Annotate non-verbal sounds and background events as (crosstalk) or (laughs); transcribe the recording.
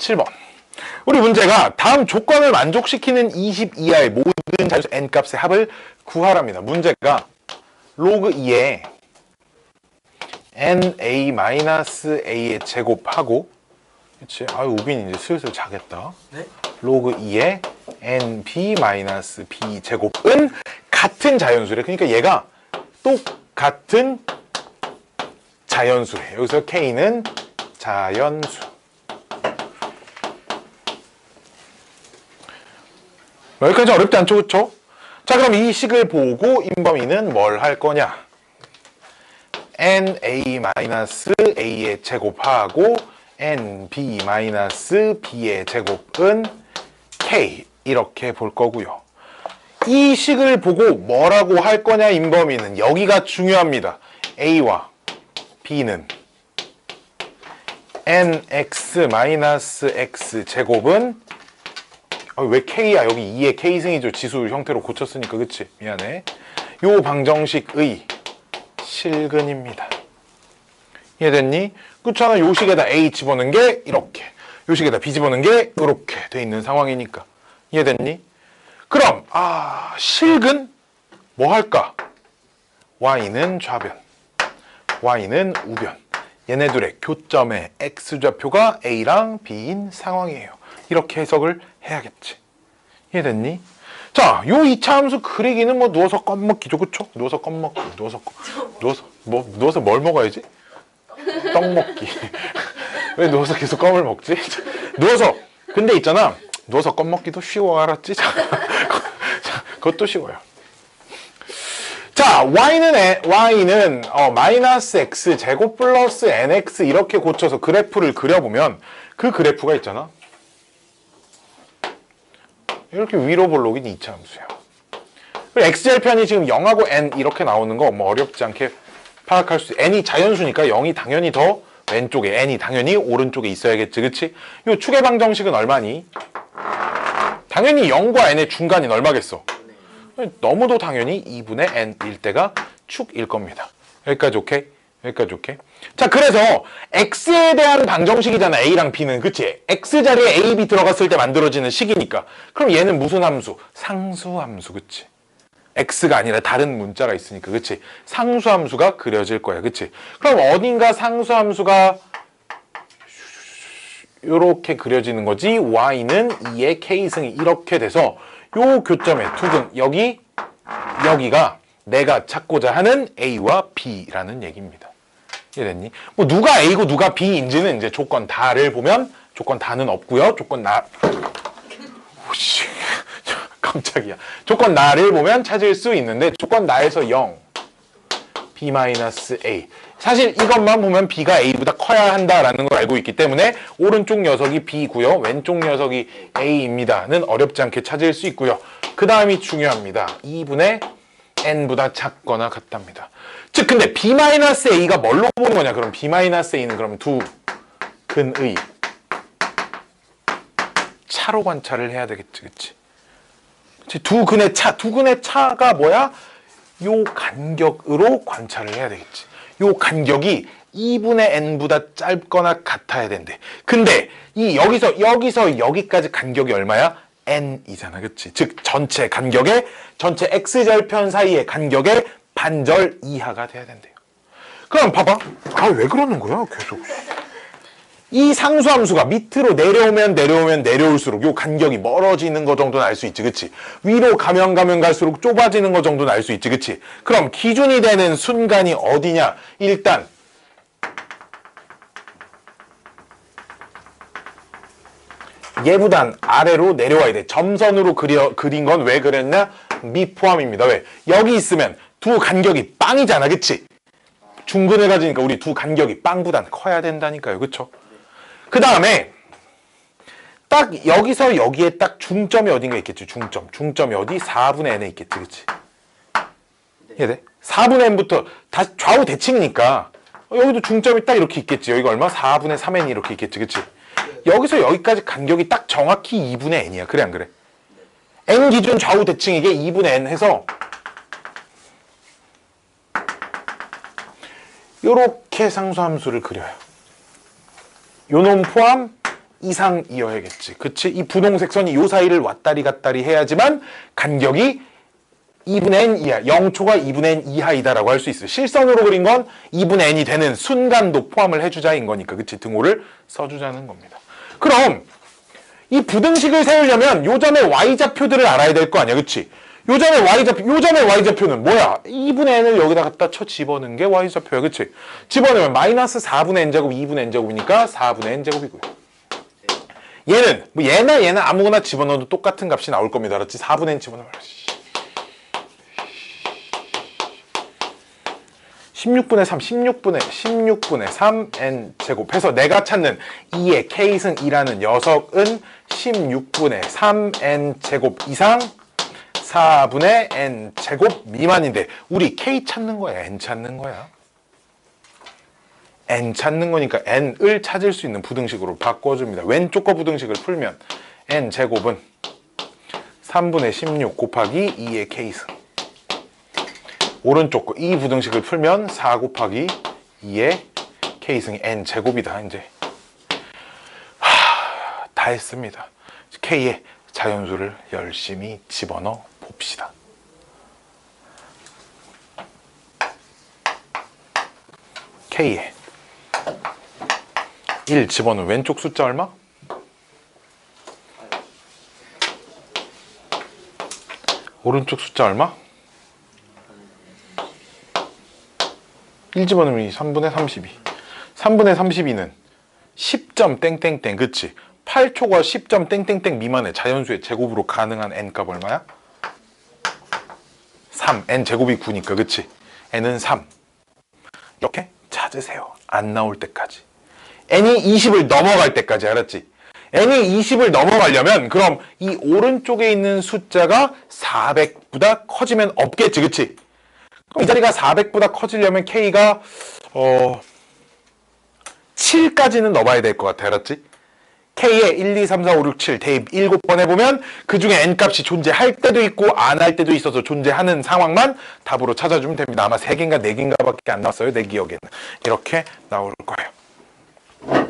7번. 우리 문제가 다음 조건을 만족시키는 20 이하의 모든 자연수 n 값의 합을 구하랍니다. 문제가 로그 2에 na-a의 제곱하고 그치? 아유 우빈 이제 슬슬 자겠다. 네? 로그 2의 nb-b 제곱은 같은 자연수래. 그러니까 얘가 똑같은 자연수래. 여기서 k는 자연수. 여기까지 어렵지 않죠, 그쵸? 자, 그럼 이 식을 보고 인범이는 뭘 할 거냐? na-a의 제곱하고 nb-b의 제곱은 k 이렇게 볼 거고요. 이 식을 보고 뭐라고 할 거냐 인범이는 여기가 중요합니다. a와 b는 nx-x 제곱은 아, 왜 k야? 여기 2의 k승이죠. 지수 형태로 고쳤으니까 그치? 미안해. 요 방정식의 실근입니다. 이해됐니? 그렇잖아. 요 식에다 a 집어넣은 게 이렇게. 요 식에다 b 집어넣은 게 이렇게 돼 있는 상황이니까. 이해됐니? 그럼 아 실근 뭐 할까? y는 좌변. Y는 우변. 얘네들의 교점의 x좌표가 a랑 b인 상황이에요. 이렇게 해석을 해야겠지 이해됐니? 자, 요 이차 함수 그리기는 뭐 누워서 껌 먹기죠, 그쵸? 누워서 껌 먹기, 누워서 껌, 누워서 뭐 누워서 뭘 먹어야지? 떡 먹기. (laughs) 왜 누워서 계속 껌을 먹지? (laughs) 누워서 근데 있잖아, 누워서 껌 먹기도 쉬워 알았지? (laughs) 자, 자 그것도 쉬워요. 자, y는 에- y는 어, 마이너스 x 제곱 플러스 nx 이렇게 고쳐서 그래프를 그려보면 그 그래프가 있잖아. 이렇게 위로 볼록인 이차 함수야. 그리고 x절편이 지금 0하고 n 이렇게 나오는 거 뭐 어렵지 않게 파악할 수 n이 자연수니까 0이 당연히 더 왼쪽에 n이 당연히 오른쪽에 있어야겠지 그치? 요 축의 방 정식은 얼마니? 당연히 0과 n의 중간인 얼마겠어? 너무도 당연히 2분의 n일 때가 축일 겁니다. 여기까지 오케이? 여기까지 오케이? 자 그래서 x에 대한 방정식이잖아 a랑 b는 그치? x 자리에 a, b 들어갔을 때 만들어지는 식이니까 그럼 얘는 무슨 함수? 상수함수 그치? x가 아니라 다른 문자가 있으니까 그치? 상수함수가 그려질 거야 그치? 그럼 어딘가 상수함수가 이렇게 그려지는 거지 y는 2의 k승이 이렇게 돼서 요 교점의 두근 여기 여기가 내가 찾고자 하는 a와 b라는 얘기입니다. 이해됐니? 뭐 누가 a고 누가 b인지는 이제 조건 다를 보면 조건 다는 없고요. 조건 나 오씨 (laughs) 깜짝이야. 조건 나를 보면 찾을 수 있는데 조건 나에서 0 b-a 사실 이것만 보면 b가 a보다 커야 한다라는 걸 알고 있기 때문에 오른쪽 녀석이 b고요. 왼쪽 녀석이 a입니다는 어렵지 않게 찾을 수 있고요. 그 다음이 중요합니다. 2분의 n보다 작거나 같답니다. 즉 근데 b-a가 뭘로 보는 거냐? 그럼 b-a는 그럼 두 근의 차로 관찰을 해야 되겠지, 그치? 두 근의 차, 두 근의 차가 뭐야? 요 간격으로 관찰을 해야 되겠지. 요 간격이 2분의 n보다 짧거나 같아야 된대. 근데 이 여기서 여기서 여기까지 간격이 얼마야? N이잖아, 그치? 즉 전체 간격의 전체 x절편 사이의 간격의 반절 이하가 돼야 된대요. 그럼 봐봐. 아 왜 그러는 거야? 계속. 이 상수함수가 밑으로 내려오면 내려오면 내려올수록 요 간격이 멀어지는 거 정도는 알 수 있지, 그치? 위로 가면 가면 갈수록 좁아지는 거 정도는 알 수 있지, 그치? 그럼 기준이 되는 순간이 어디냐? 일단 얘보단 아래로 내려와야 돼. 점선으로 그려, 그린 건 왜 그랬냐? 미포함입니다. 왜? 여기 있으면 두 간격이 빵이잖아, 그치? 중근을 가지니까 우리 두 간격이 빵보단 커야 된다니까요, 그쵸? 그 다음에 딱 여기서 여기에 딱 중점이 어딘가 있겠지 중점 중점이 어디 4분의 n에 있겠지 그치 이해돼? 4분의 n부터 다 좌우 대칭이니까 어, 여기도 중점이 딱 이렇게 있겠지 여기가 얼마? 4분의 3n이 이렇게 있겠지 그치 여기서 여기까지 간격이 딱 정확히 2분의 n이야 그래 안 그래? n 기준 좌우 대칭이게 2분의 n 해서 요렇게 상수함수를 그려요 요놈 포함 이상이어야겠지. 그치? 이 분홍색 선이 요 사이를 왔다리 갔다리 해야지만 간격이 2분의 n 이하, 0초가 2분의 n 이하이다라고 할 수 있어요. 실선으로 그린 건 2분의 n이 되는 순간도 포함을 해주자인 거니까, 그치? 등호를 써주자는 겁니다. 그럼 이 부등식을 세우려면 요점의 y좌표들을 알아야 될 거 아니야, 그치? 요점의 y좌표, 요점의 y좌표는 뭐야? 2분의 n을 여기다 갖다 쳐 집어넣은 게 y좌표야, 그치? 집어넣으면 마이너스 4분의 n제곱, 2분의 n제곱이니까 4분의 n제곱이고요. 얘는, 뭐 얘나 얘나 아무거나 집어넣어도 똑같은 값이 나올 겁니다, 알았지? 4분의 n 집어넣으면. 16분의 3, 16분의 16분의 3 n 제곱 해서 내가 찾는 2의 k승 2라는 녀석은 16분의 3 n 제곱 이상 4분의 n 제곱 미만인데 우리 k 찾는 거야, n 찾는 거야? n 찾는 거니까 n을 찾을 수 있는 부등식으로 바꿔줍니다. 왼쪽 거 부등식을 풀면 n 제곱은 3분의 16 곱하기 2의 k승 오른쪽 거 이 부등식을 풀면 4 곱하기 2의 k승이 n 제곱이다 이제 하, 다 했습니다 k의 자연수를 열심히 집어넣어 봅시다 k에 1 집어넣으면 왼쪽 숫자 얼마? 오른쪽 숫자 얼마? 1 집어넣으면 3분의 32. 3분의 32는 10점 땡땡땡 그치? 8초가 10점 땡땡땡 미만의 자연수의 제곱으로 가능한 n값 얼마야? 3. n 제곱이 9니까 그치? n은 3. 이렇게 찾으세요. 안 나올 때까지. n이 20을 넘어갈 때까지 알았지? n이 20을 넘어가려면 그럼 이 오른쪽에 있는 숫자가 400보다 커지면 없겠지 그치? 이 자리가 400보다 커지려면 K가 어 7까지는 넣어봐야 될 것 같아 알았지? K에 1, 2, 3, 4, 5, 6, 7 대입 7번 해보면 그 중에 N값이 존재할 때도 있고 안 할 때도 있어서 존재하는 상황만 답으로 찾아주면 됩니다. 아마 3개인가 4개인가 밖에 안 나왔어요. 내 기억에는. 이렇게 나올 거예요.